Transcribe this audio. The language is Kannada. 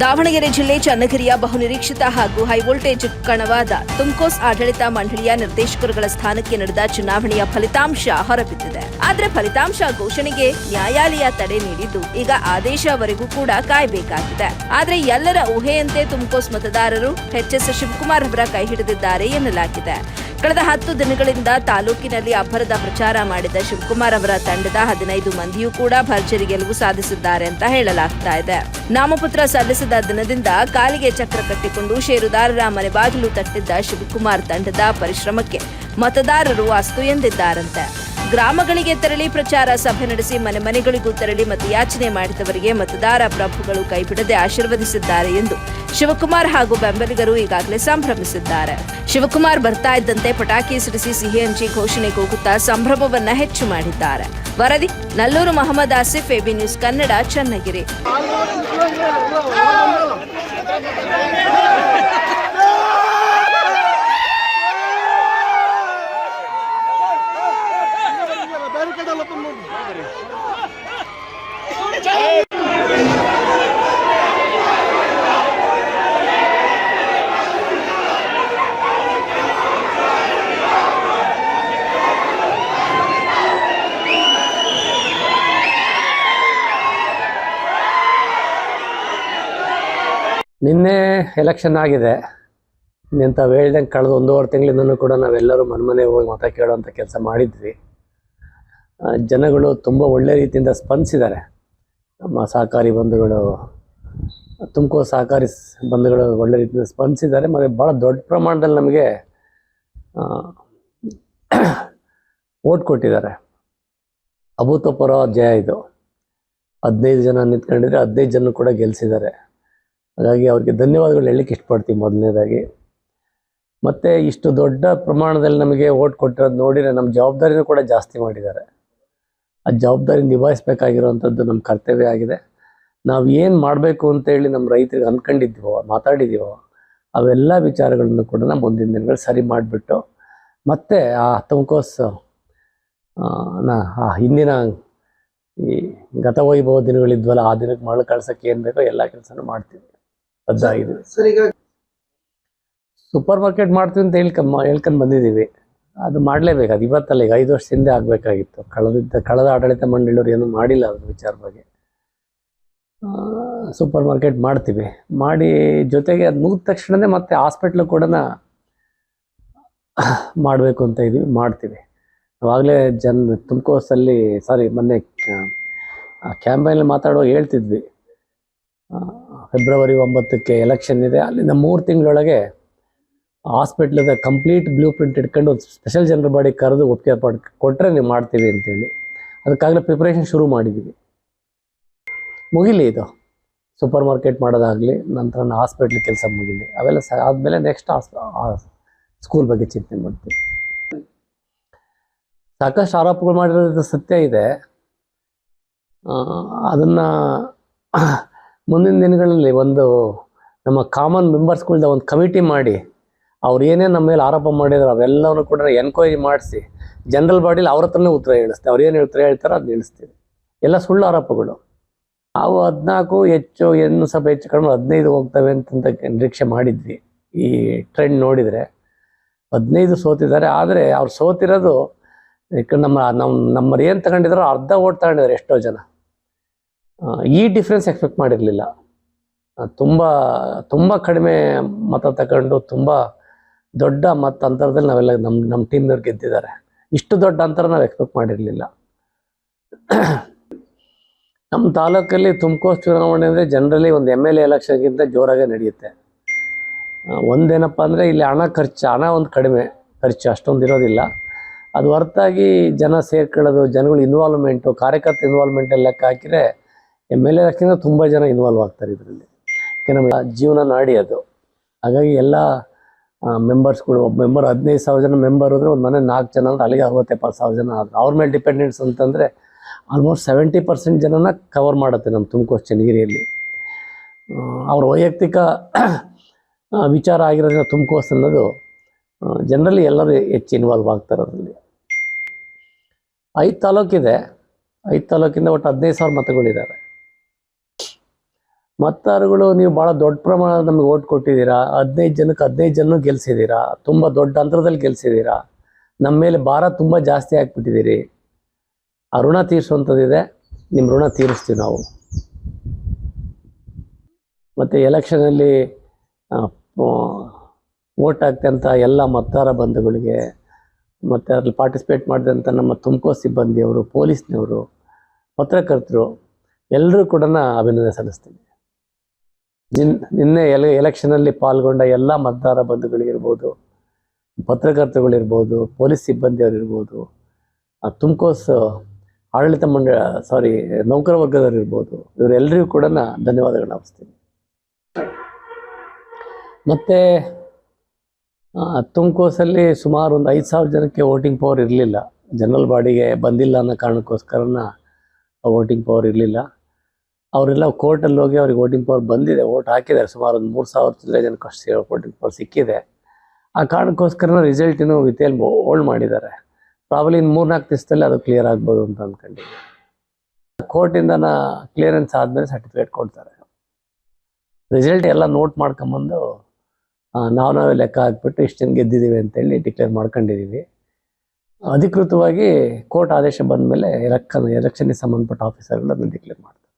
ದಾವಣಗೆರೆ ಜಿಲ್ಲೆ ಚನ್ನಗಿರಿಯ ಬಹುನಿರೀಕ್ಷಿತ ಹಾಗೂ ಹೈವೋಲ್ಟೇಜ್ ಕಣವಾದ ತುಮ್ಕೋಸ್ ಆಡಳಿತ ಮಂಡಳಿಯ ನಿರ್ದೇಶಕರುಗಳ ಸ್ಥಾನಕ್ಕೆ ನಡೆದ ಚುನಾವಣೆಯ ಫಲಿತಾಂಶ ಹೊರಬಿದ್ದಿದೆ. ಆದರೆ ಫಲಿತಾಂಶ ಘೋಷಣೆಗೆ ನ್ಯಾಯಾಲಯ ತಡೆ ನೀಡಿದ್ದು ಈಗ ಆದೇಶವರೆಗೂ ಕೂಡ ಕಾಯಬೇಕಾಗಿದೆ. ಆದರೆ ಎಲ್ಲರ ಊಹೆಯಂತೆ ತುಮ್ಕೋಸ್ ಮತದಾರರು ಎಚ್ಎಸ್ ಶಿವಕುಮಾರ್ ಅವರ ಕೈ ಹಿಡಿದಿದ್ದಾರೆ ಎನ್ನಲಾಗಿದೆ. ಕಳೆದ ಹತ್ತು ದಿನಗಳಿಂದ ತಾಲೂಕಿನಲ್ಲಿ ಅಭರದ ಪ್ರಚಾರ ಮಾಡಿದ ಶಿವಕುಮಾರ್ ಅವರ ತಂಡದ ಹದಿನೈದು ಮಂದಿಯೂ ಕೂಡ ಭರ್ಜರಿ ಗೆಲುವು ಸಾಧಿಸಿದ್ದಾರೆ ಅಂತ ಹೇಳಲಾಗ್ತಾ ಇದೆ. ನಾಮಪತ್ರ ಸಲ್ಲಿಸಿದ ದಿನದಿಂದ ಕಾಲಿಗೆ ಚಕ್ರ ಕಟ್ಟಿಕೊಂಡು ಷೇರುದಾರರ ಮನೆ ಬಾಗಿಲು ತಟ್ಟಿದ್ದ ಶಿವಕುಮಾರ್ ತಂಡದ ಪರಿಶ್ರಮಕ್ಕೆ ಮತದಾರರು ಅಸ್ತು ಎಂದಿದ್ದಾರಂತೆ. ಗ್ರಾಮಗಳಿಗೆ ತೆರಳಿ ಪ್ರಚಾರ ಸಭೆ ನಡೆಸಿ ಮನೆ ಮನೆಗಳಿಗೂ ತೆರಳಿ ಮತಯಾಚನೆ ಮಾಡಿದವರಿಗೆ ಮತದಾರ ಪ್ರಭುಗಳು ಕೈಬಿಡದೆ ಆಶೀರ್ವದಿಸಿದ್ದಾರೆ ಎಂದು ಶಿವಕುಮಾರ್ ಹಾಗೂ ಬೆಂಬಲಿಗರು ಈಗಾಗಲೇ ಸಂಭ್ರಮಿಸಿದ್ದಾರೆ. ಶಿವಕುಮಾರ್ ಬರ್ತಾ ಇದ್ದಂತೆ ಪಟಾಕಿ ಸಿಡಿಸಿ ಸಿಹಿ ಹಂಚಿ ಘೋಷಣೆ ಕೂಗುತ್ತಾ ಸಂಭ್ರಮವನ್ನ ಹೆಚ್ಚು ಮಾಡಿದ್ದಾರೆ. ವರದಿ, Nalluru Mohammed Asif A B news Kannada, Channagiri. ನಿನ್ನೆ ಎಲೆಕ್ಷನ್ ಆಗಿದೆ. ನಿಂತ ಹೇಳ್ದಂಗೆ ಕಳೆದ ಒಂದೂವರೆ ತಿಂಗಳಿಂದನೂ ಕೂಡ ನಾವೆಲ್ಲರೂ ಮನೆ ಹೋಗಿ ಮತ ಕೇಳೋವಂಥ ಕೆಲಸ ಮಾಡಿದ್ವಿ. ಜನಗಳು ತುಂಬ ಒಳ್ಳೆ ರೀತಿಯಿಂದ ಸ್ಪಂದಿಸಿದ್ದಾರೆ. ನಮ್ಮ ಸಹಕಾರಿ ಬಂಧುಗಳು, ತುಮಕೂರು ಸಹಕಾರಿ ಬಂಧುಗಳು ಒಳ್ಳೆ ರೀತಿಯಿಂದ ಸ್ಪಂದಿಸಿದ್ದಾರೆ. ಮತ್ತು ಭಾಳ ದೊಡ್ಡ ಪ್ರಮಾಣದಲ್ಲಿ ನಮಗೆ ಓಟ್ ಕೊಟ್ಟಿದ್ದಾರೆ. ಅಭೂತಪೂರ್ವ ಜಯ ಇದು. ಹದಿನೈದು ಜನ ನಿಂತ್ಕೊಂಡಿದ್ರೆ ಹದಿನೈದು ಜನ ಕೂಡ ಗೆಲ್ಲಿಸಿದ್ದಾರೆ ಹಾಗಾಗಿ ಅವ್ರಿಗೆ ಧನ್ಯವಾದಗಳು ಹೇಳಲಿಕ್ಕೆ ಇಷ್ಟಪಡ್ತೀವಿ ಮೊದಲನೇದಾಗಿ. ಮತ್ತು ಇಷ್ಟು ದೊಡ್ಡ ಪ್ರಮಾಣದಲ್ಲಿ ನಮಗೆ ಓಟ್ ಕೊಟ್ಟಿರೋದು ನೋಡಿದರೆ ನಮ್ಮ ಜವಾಬ್ದಾರಿನೂ ಕೂಡ ಜಾಸ್ತಿ ಮಾಡಿದ್ದಾರೆ. ಆ ಜವಾಬ್ದಾರಿ ನಿಭಾಯಿಸ್ಬೇಕಾಗಿರುವಂಥದ್ದು ನಮ್ಮ ಕರ್ತವ್ಯ ಆಗಿದೆ. ನಾವು ಏನು ಮಾಡಬೇಕು ಅಂತೇಳಿ ನಮ್ಮ ರೈತರಿಗೆ ಅಂದ್ಕೊಂಡಿದ್ದೀವೋ ಮಾತಾಡಿದ್ದೀವೋ, ಅವೆಲ್ಲ ವಿಚಾರಗಳನ್ನು ಕೂಡ ನಾವು ಮುಂದಿನ ದಿನಗಳು ಸರಿ ಮಾಡಿಬಿಟ್ಟು, ಮತ್ತೆ ಆ ತುಮಕೋಸ್ ನಾ, ಆ ಹಿಂದಿನ ಈ ಗತವೈಭವ ದಿನಗಳಿದ್ವಲ್ಲ, ಆ ದಿನಕ್ಕೆ ಮರಳು ಕಳ್ಸೋಕ್ಕೆ ಏನು ಬೇಕೋ ಎಲ್ಲ ಕೆಲಸನೂ ಮಾಡ್ತೀವಿ. ಅದಾಗಿದೆ. ಸರ್ ಈಗ ಸೂಪರ್ ಮಾರ್ಕೆಟ್ ಮಾಡ್ತೀವಿ ಅಂತ ಹೇಳ್ಕೊಂಡ್ ಹೇಳ್ಕೊಂಡು ಬಂದಿದ್ದೀವಿ. ಅದು ಮಾಡಲೇಬೇಕು. ಅದು ಇವತ್ತಲ್ಲ ಈಗ ಐದು ವರ್ಷದಿಂದ ಹಿಂದೆ ಆಗಬೇಕಾಗಿತ್ತು. ಕಳೆದಿದ್ದ ಕಳೆದ ಆಡಳಿತ ಮಂಡಳಿಯವರು ಏನೂ ಮಾಡಿಲ್ಲ ಅದ್ರ ವಿಚಾರ ಬಗ್ಗೆ. ಸೂಪರ್ ಮಾರ್ಕೆಟ್ ಮಾಡ್ತೀವಿ. ಮಾಡಿ ಜೊತೆಗೆ ಅದು ಮುಗಿದ ತಕ್ಷಣವೇ ಮತ್ತೆ ಹಾಸ್ಪಿಟ್ಲು ಕೂಡ ಮಾಡಬೇಕು ಅಂತ ಇದೀವಿ ಮಾಡ್ತೀವಿ. ಆವಾಗಲೇ ಜನ ತುಮಕೋಸಲ್ಲಿ ಸಾರಿ ಮೊನ್ನೆ ಕ್ಯಾಂಪೈನಲ್ಲಿ ಮಾತಾಡುವಾಗ ಹೇಳ್ತಿದ್ವಿ. ಫೆಬ್ರವರಿ ಒಂಬತ್ತಕ್ಕೆ ಎಲೆಕ್ಷನ್ ಇದೆ. ಅಲ್ಲಿಂದ ಮೂರು ತಿಂಗಳೊಳಗೆ ಹಾಸ್ಪಿಟ್ಲದ ಕಂಪ್ಲೀಟ್ ಬ್ಲೂ ಪ್ರಿಂಟ್ ಇಟ್ಕೊಂಡು ಸ್ಪೆಷಲ್ ಜನರ ಬಾಡಿ ಕರೆದು ಒಪ್ಪಿಗೆ ಪಡ್ ಕೊಟ್ಟರೆ ನೀವು ಮಾಡ್ತೀವಿ ಅಂತೇಳಿ. ಅದಕ್ಕಾಗಲೇ ಪ್ರಿಪ್ರೇಷನ್ ಶುರು ಮಾಡಿದ್ದೀವಿ ಮುಗಿಲಿ ಇದು. ಸೂಪರ್ ಮಾರ್ಕೆಟ್ ಮಾಡೋದಾಗಲಿ, ನಂತರ ಹಾಸ್ಪಿಟ್ಲ್ ಕೆಲಸ ಮುಗಿಲಿ. ಅವೆಲ್ಲ ಸ, ಆದಮೇಲೆ ನೆಕ್ಸ್ಟ್ ಸ್ಕೂಲ್ ಬಗ್ಗೆ ಚಿಂತನೆ ಮಾಡ್ತೀವಿ. ಸಾಕಷ್ಟು ಆರೋಪಗಳು ಮಾಡಿರೋದು ಸತ್ಯ ಇದೆ. ಅದನ್ನ ಮುಂದಿನ ದಿನಗಳಲ್ಲಿ ಒಂದು ನಮ್ಮ ಕಾಮನ್ ಮೆಂಬರ್ಸ್ಗಳ್ದ ಒಂದು ಕಮಿಟಿ ಮಾಡಿ, ಅವ್ರು ಏನೇ ನಮ್ಮ ಮೇಲೆ ಆರೋಪ ಮಾಡಿದ್ರು ಅವೆಲ್ಲವನ್ನು ಕೂಡ ಎನ್ಕ್ವೈರಿ ಮಾಡಿಸಿ ಜನರಲ್ ಬಾಡಿಲಿ ಅವ್ರ ಹತ್ರನೇ ಉತ್ತರ ಹೇಳಿಸ್ತೀವಿ. ಅವ್ರು ಏನು ಉತ್ತರ ಹೇಳ್ತಾರೋ ಅದನ್ನ ಹೇಳಿಸ್ತೀವಿ. ಎಲ್ಲ ಸುಳ್ಳು ಆರೋಪಗಳು. ಅವು ಹದಿನಾಲ್ಕು ಹೆಚ್ಚು ಏನು ಸಭೆ ಹೆಚ್ಚು ಕಡಿಮೆ ಹದಿನೈದು ಹೋಗ್ತವೆ ಅಂತ ನಿರೀಕ್ಷೆ ಮಾಡಿದ್ವಿ. ಈ ಟ್ರೆಂಡ್ ನೋಡಿದರೆ ಹದಿನೈದು ಸೋತಿದ್ದಾರೆ, ಆದರೆ ಅವ್ರು ಸೋತಿರೋದು ನಮ್ಮ ನಮ್ಮ ನಮ್ಮರು ಏನು ತಗೊಂಡಿದ್ರು ಅರ್ಧ ಓಟ್ ತಗೊಂಡಿದ್ದಾರೆ ಎಷ್ಟೋ ಜನ. ಈ ಡಿಫ್ರೆನ್ಸ್ ಎಕ್ಸ್ಪೆಕ್ಟ್ ಮಾಡಿರಲಿಲ್ಲ. ತುಂಬ ತುಂಬ ಕಡಿಮೆ ಮತ ತಗೊಂಡು ತುಂಬ ದೊಡ್ಡ ಮತ ಅಂತರದಲ್ಲಿ ನಾವೆಲ್ಲ ನಮ್ಮ ನಮ್ಮ ಟೀಮ್ನವ್ರು ಗೆದ್ದಿದ್ದಾರೆ. ಇಷ್ಟು ದೊಡ್ಡ ಅಂತರ ನಾವು ಎಕ್ಸ್ಪೆಕ್ಟ್ ಮಾಡಿರಲಿಲ್ಲ. ನಮ್ಮ ತಾಲೂಕಲ್ಲಿ ತುಮಕೂರು ಚುನಾವಣೆ ಅಂದರೆ ಜನರಲಿ ಒಂದು ಎಂ ಎಲ್ ಎ ಎಲೆಕ್ಷನ್ಗಿಂತ ಜೋರಾಗೆ ನಡೆಯುತ್ತೆ. ಒಂದೇನಪ್ಪ ಅಂದರೆ ಇಲ್ಲಿ ಹಣ ಖರ್ಚು, ಹಣ ಒಂದು ಕಡಿಮೆ ಖರ್ಚು, ಅಷ್ಟೊಂದು ಇರೋದಿಲ್ಲ. ಅದು ಹೊರತಾಗಿ ಜನ ಸೇರ್ಕೊಳ್ಳೋದು, ಜನಗಳು ಇನ್ವಾಲ್ವ್ಮೆಂಟು ಕಾರ್ಯಕರ್ತ ಇನ್ವಾಲ್ವ್ಮೆಂಟ್ ಲೆಕ್ಕ ಹಾಕಿದರೆ ಎಂ ಎಲ್ ಎ ತುಂಬ ಜನ ಇನ್ವಾಲ್ವ್ ಆಗ್ತಾರೆ ಇದರಲ್ಲಿ. ನಮ್ಮ ಜೀವನ ನಾಡಿ ಅದು. ಹಾಗಾಗಿ ಎಲ್ಲ ಮೆಂಬರ್ಸ್ಗಳು ಒಬ್ಬ ಮೆಂಬರ್ ಹದಿನೈದು ಸಾವಿರ ಜನ ಮೆಂಬರ್ ಅಂದರೆ ಒಂದು ಮನೆ ನಾಲ್ಕು ಜನ ಅಂದರೆ ಅಲ್ಲಿಗೆ ಅರವತ್ತೆಪ್ಪತ್ತು ಸಾವಿರ ಜನ ಅವ್ರ ಮೇಲೆ ಡಿಪೆಂಡೆನ್ಸ್ ಅಂತಂದರೆ ಆಲ್ಮೋಸ್ಟ್ ಸೆವೆಂಟಿ ಪರ್ಸೆಂಟ್ ಜನನ ಕವರ್ ಮಾಡುತ್ತೆ ನಮ್ಮ ತುಮಕೂರು, ಚನ್ನಗಿರಿಯಲ್ಲಿ. ಅವ್ರ ವೈಯಕ್ತಿಕ ವಿಚಾರ ಆಗಿರೋದ್ರಿಂದ ತುಮಕೂರು ಅನ್ನೋದು ಜನರಲಿ ಎಲ್ಲರೂ ಹೆಚ್ಚು ಇನ್ವಾಲ್ವ್ ಆಗ್ತಾರೆ ಅದರಲ್ಲಿ. ಐದು ತಾಲೂಕಿದೆ. ಐದು ತಾಲೂಕಿಂದ ಒಟ್ಟು ಹದಿನೈದು ಸಾವಿರ ಮತಗಳಿದ್ದಾವೆ ಮತದಾರಗಳು ನೀವು ಭಾಳ ದೊಡ್ಡ ಪ್ರಮಾಣದ ನಮಗೆ ಓಟ್ ಕೊಟ್ಟಿದ್ದೀರಾ, ಹದಿನೈದು ಜನಕ್ಕೆ ಹದಿನೈದು ಜನ ಗೆಲ್ಸಿದ್ದೀರಾ, ತುಂಬ ದೊಡ್ಡ ಅಂತರದಲ್ಲಿ ಗೆಲ್ಸಿದ್ದೀರಾ, ನಮ್ಮ ಮೇಲೆ ಭಾರ ತುಂಬ ಜಾಸ್ತಿ ಆಗಿಬಿಟ್ಟಿದ್ದೀರಿ. ಆ ಋಣ ತೀರಿಸುವಂಥದ್ದಿದೆ, ನಿಮ್ಮ ಋಣ ತೀರಿಸ್ತೀವಿ ನಾವು. ಮತ್ತು ಎಲೆಕ್ಷನಲ್ಲಿ ಓಟ್ ಆಗ್ತಂಥ ಎಲ್ಲ ಮತದಾರ ಬಂಧುಗಳಿಗೆ, ಮತ್ತು ಅದರಲ್ಲಿ ಪಾರ್ಟಿಸಿಪೇಟ್ ಮಾಡಿದಂಥ ನಮ್ಮ ತುಮಕೂರು ಸಿಬ್ಬಂದಿಯವರು, ಪೊಲೀಸ್ನವರು, ಪತ್ರಕರ್ತರು, ಎಲ್ಲರೂ ಕೂಡ ಅಭಿನಂದನೆ ಸಲ್ಲಿಸ್ತೀನಿ. ನಿನ್, ನಿನ್ನೆ ಎಲೆ ಎಲೆಕ್ಷನಲ್ಲಿ ಪಾಲ್ಗೊಂಡ ಎಲ್ಲ ಮತದಾರ ಬಂಧುಗಳಿರ್ಬೋದು ಪತ್ರಕರ್ತರುಗಳಿರ್ಬೋದು, ಪೊಲೀಸ್ ಸಿಬ್ಬಂದಿಯವರಿರ್ಬೋದು ತುಮಕೋಸ್ ಆಡಳಿತ ಮಂಡಳ ಸಾರಿ ನೌಕರ ವರ್ಗದವರಿರ್ಬೋದು, ಇವರೆಲ್ಲರಿಗೂ ಕೂಡ ಧನ್ಯವಾದಗಳನ್ನ ಅರ್ಪಿಸ್ತೀನಿ ಮತ್ತು ತುಮಕೋಸಲ್ಲಿ ಸುಮಾರು ಒಂದು ಐದು ಸಾವಿರ ಜನಕ್ಕೆ ವೋಟಿಂಗ್ ಪವರ್ ಇರಲಿಲ್ಲ. ಜನರಲ್ ಬಾಡಿಗೆ ಬಂದಿಲ್ಲ ಅನ್ನೋ ಕಾರಣಕ್ಕೋಸ್ಕರನ ವೋಟಿಂಗ್ ಪವರ್ ಇರಲಿಲ್ಲ. ಅವರೆಲ್ಲ ಕೋರ್ಟಲ್ಲಿ ಹೋಗಿ ಅವ್ರಿಗೆ ವೋಟಿಂಗ್ ಪವರ್ ಬಂದಿದೆ, ವೋಟ್ ಹಾಕಿದ್ದಾರೆ. ಸುಮಾರು ಒಂದು ಮೂರು ಸಾವಿರ ಚಿಲ್ಲರೆ ಜನಕ್ಕೆ ವೋಟಿಂಗ್ ಪವರ್ ಸಿಕ್ಕಿದೆ. ಆ ಕಾರಣಕ್ಕೋಸ್ಕರ ರಿಸಲ್ಟ್ ಇನ್ನೂ ವಿತೇಲ್ ಹೋಲ್ಡ್ ಮಾಡಿದ್ದಾರೆ. ಪ್ರಾಬಲಿ ಇನ್ನು ಮೂರ್ನಾಲ್ಕು ದಿವಸದಲ್ಲಿ ಅದು ಕ್ಲಿಯರ್ ಆಗ್ಬೋದು ಅಂತ ಅಂದ್ಕೊಂಡಿದ್ದೀನಿ ಕೋರ್ಟಿಂದ ಕ್ಲಿಯರೆನ್ಸ್ ಆದಮೇಲೆ ಸರ್ಟಿಫಿಕೇಟ್ ಕೊಡ್ತಾರೆ. ರಿಸಲ್ಟ್ ಎಲ್ಲ ನೋಟ್ ಮಾಡ್ಕೊಂಬಂದು ನಾವು ನಾವೇ ಲೆಕ್ಕ ಹಾಕ್ಬಿಟ್ಟು ಇಷ್ಟು ಜನ ಗೆದ್ದಿದ್ದೀವಿ ಅಂತೇಳಿ ಡಿಕ್ಲೇರ್ ಮಾಡ್ಕೊಂಡಿದ್ದೀವಿ. ಅಧಿಕೃತವಾಗಿ ಕೋರ್ಟ್ ಆದೇಶ ಬಂದ ಮೇಲೆ ಎಲೆಕ್ಷನ್, ಎಲೆಕ್ಷನ್ಗೆ ಸಂಬಂಧಪಟ್ಟ ಆಫೀಸರ್ಗಳು ಅದನ್ನು ಡಿಕ್ಲೇರ್ ಮಾಡ್ತಾರೆ.